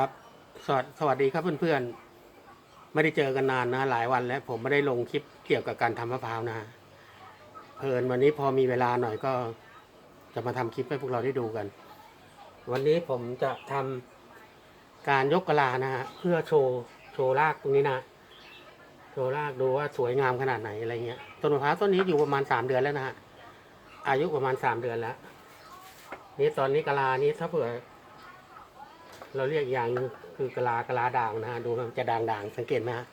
ครับสวัสสวัสดีครับเพื่อนๆ ไม่ได้เจอกันนานนะ หลายวันแล้ว ผมไม่ได้ลงคลิปเกี่ยวกับการทำมะพร้าวนะเพลินวันนี้พอมีเวลาหน่อยก็ จะมาทำคลิปให้พวกเราได้ดูกัน วันนี้ผมจะทำการยกกะลานะฮะเพื่อโชว์โชว์รากตรงนี้นะโชว์รากดูว่าสวยงามขนาดไหนอะไรเงี้ยต้นมะพร้าวต้นนี้อยู่ประมาณสามเดือนแล้วนะฮะอายุประมาณสามเดือนแล้วนี่ตอนนี้กะลานี้ถ้าเผื่อ เราเรียกอย่างคือกะลากะลาด่างนะฮะดูมันจะด่างๆสังเกตไหมฮะ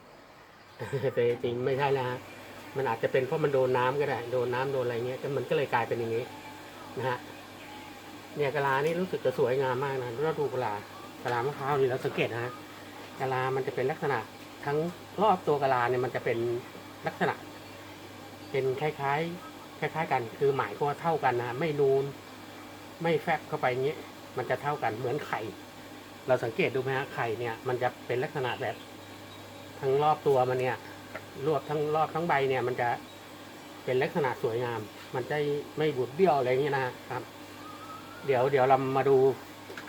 แต่จริงไม่ใช่นะฮะมันอาจจะเป็นเพราะมันโดนน้ำก็ได้โดนน้ำโดนอะไรเงี้ยมันก็เลยกลายเป็นอย่างนี้นะฮะเนี่ยกะลานี่รู้สึกจะสวยงามมากนะเราดูกะลากะลามะพร้าวนี่เราสังเกตนะฮะกะลามันจะเป็นลักษณะทั้งรอบตัวกะลาเนี่ยมันจะเป็นลักษณะ เป็นคล้ายๆ คล้ายๆ กัน คือหมายก็เท่ากันนะไม่นูนไม่แฟบเข้าไปเงี้ยมันจะเท่ากันเหมือนไข่ เราสังเกตดูไหมฮะไข่เนี่ยมันจะเป็นลักษณะแบบ ทั้งรอบตัวมันเนี่ยรวบทั้งรอบทั้งใบเนี่ย มันจะเป็นลักษณะสวยงาม มันจะไม่บุดเบี้ยวอะไรอย่างเงี้ยนะครับ เดี๋ยวเดี๋ยวเรามาดู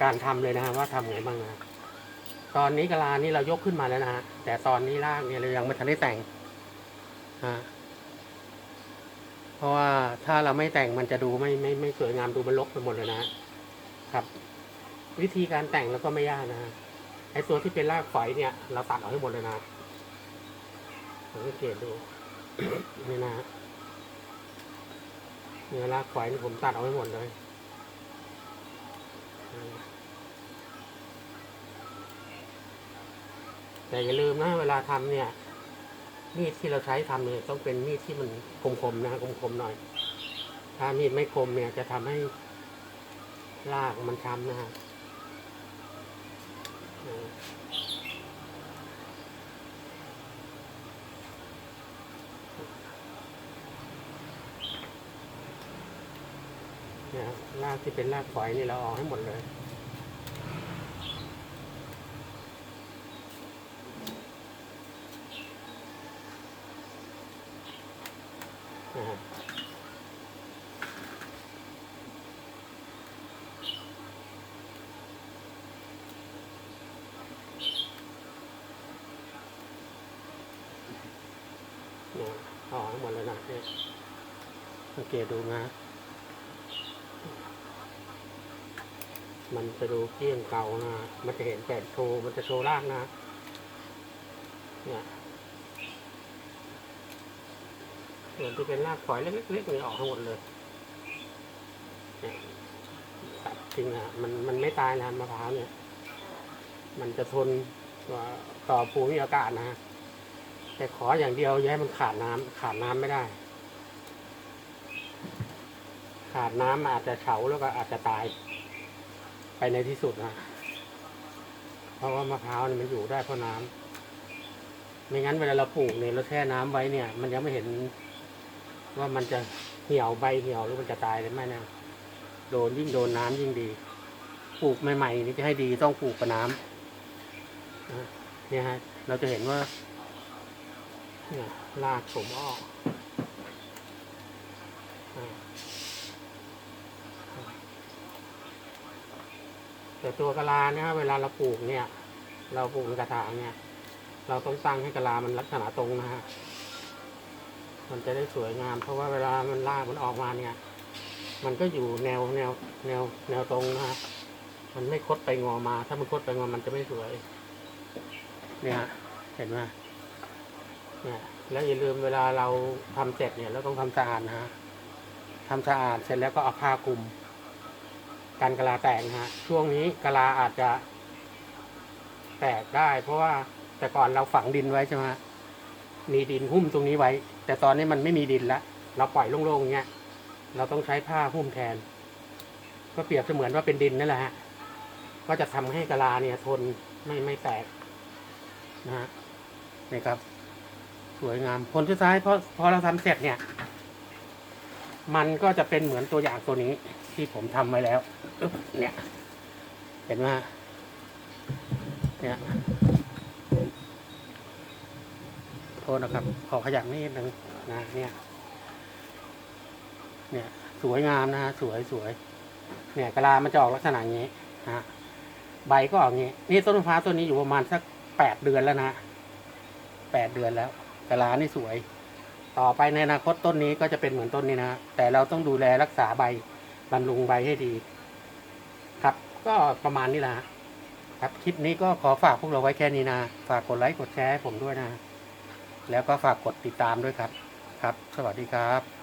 การทำเลยนะฮะว่าทำไงบ้างนะตอนนี้กะลานี่เรายกขึ้นมาแล้วนะฮะแต่ตอนนี้รากเนี่ยเรายังไม่ทันได้แต่งฮะเพราะว่าถ้าเราไม่แต่งมันจะดูไม่ไม่ไม่สวยงามดูมันรกไปหมดเลยนะครับ วิธีการแต่งแล้วก็ไม่ยากนะฮะไอ้ตัวที่เป็นรากฝอยเนี่ย เราตัดออกให้หมดเลยนะสังเกตดูนี่นะฮะเนี่ยรากฝอยนี่ผมตัดออกให้หมดเลยแต่อย่าลืมนะเวลาทำเนี่ย มีดที่เราใช้ทำเนี่ยต้องเป็นมีดที่มันคมๆนะคมๆหน่อย ถ้ามีดไม่คมเนี่ยจะทำให้รากมันช้ำนะฮะ เนี่ยรากที่เป็นรากฝอยนี่เราออกให้หมดเลยนะครับเนี่ยออกให้หมดเลยนะเนี่ยสังเกตดูนะ มันจะดูเกี้ยงเก่านะ มันจะเห็นแต่โชว์มันจะโชว์รากนะ เนี่ยส่วนที่เป็นรากฝอยเล็กๆเนี่ยออกทั้งหมดเลยเนี่ยตัดจริงอะ มันมันไม่ตายนะมะพร้าวเนี่ย มันจะทนกว่าต่อภูมิอากาศนะฮะแต่ขออย่างเดียวอย่าให้มันขาดน้ำขาดน้ำไม่ได้ ขาดน้ำอาจจะเฉาแล้วก็อาจจะตาย ไปในที่สุดนะเพราะว่ามะพร้าวเนี่ยมันอยู่ได้เพราะน้ำไม่งั้นเวลาเราปลูกเนี่ยเราแช่น้ำไว้เนี่ย มันยังไม่เห็นว่ามันจะเหี่ยวใบเหี่ยวหรือมันจะตายหรือไม่นะโดนยิ่งโดนน้ำยิ่งดี ปลูกใหม่ๆนี่จะให้ดีต้องปลูกกับน้ำนะเนี่ยฮะ เราจะเห็นว่าเนี่ยรากผมออกอ่า แต่ตัวกะลาเนี่ยเวลาเราปลูกเนี่ย เราปลูกในกระถางเนี่ย เราต้องตั้างให้กะลามันลักษณะตรงนะฮะมันจะได้สวยงาม เพราะว่าเวลามันลากมันออกมาเนี่ย มันก็อยู่แนวแนวแนวแนวตรงนะฮะมันไม่คดไปงอมา ถ้ามันคดไปงอมันจะไม่สวย เนี่ยฮะเห็นไหมเนี่ยแล้วอย่าลืมเวลาเราทำเสร็จเนี่ยเราต้องทำสะอาดนะฮะทำสะอาดเสร็จแล้วก็เอาผ้าคลุม การกะลาแตกนะฮะช่วงนี้กะลาอาจจะ แตกได้ เพราะว่าแต่ก่อนเราฝังดินไว้ใช่ไหมมีดินหุ้มตรงนี้ไว้ แต่ตอนนี้มันไม่มีดินแล้วเราปล่อยโล่งๆเงี้ย เราต้องใช้ผ้าหุ้มแทน ก็เปรียบเสมือนว่าเป็นดินนั่นแหละฮะ ก็จะทำให้กะลาเนี่ยทนไม่ไม่แตกนะฮะนี่ครับ สวยงามผลสุดท้ายพอพอเราทำเสร็จเนี่ย มันก็จะเป็นเหมือนตัวอย่างตัวนี้ที่ผมทำไว้แล้วเนี่ย เห็นไหมเนี่ยโทษนะครับ ขอขยับนิดนึงนะเนี่ย เนี่ย สวยงามนะฮะสวยสวยเนี่ยกะลามันจะออกลักษณะอย่างนี้ฮะใบก็ออกงี้ นี่ต้นมะพร้าต้นนี้อยู่ประมาณสักแปดเดือนแล้วนะแปดเดือนแล้วกะลานี่สวย ต่อไปในอนาคตต้นนี้ก็จะเป็นเหมือนต้นนี้นะแต่เราต้องดูแลรักษาใบบำรุงใบให้ดี ครับก็ประมาณนี้แหละฮะครับคลิปนี้ก็ขอฝากพวกเราไว้แค่นี้นะฝากกดไลค์กดแชร์ให้ผมด้วยนะ แล้วก็ฝากกดติดตามด้วยครับ ครับ สวัสดีครับ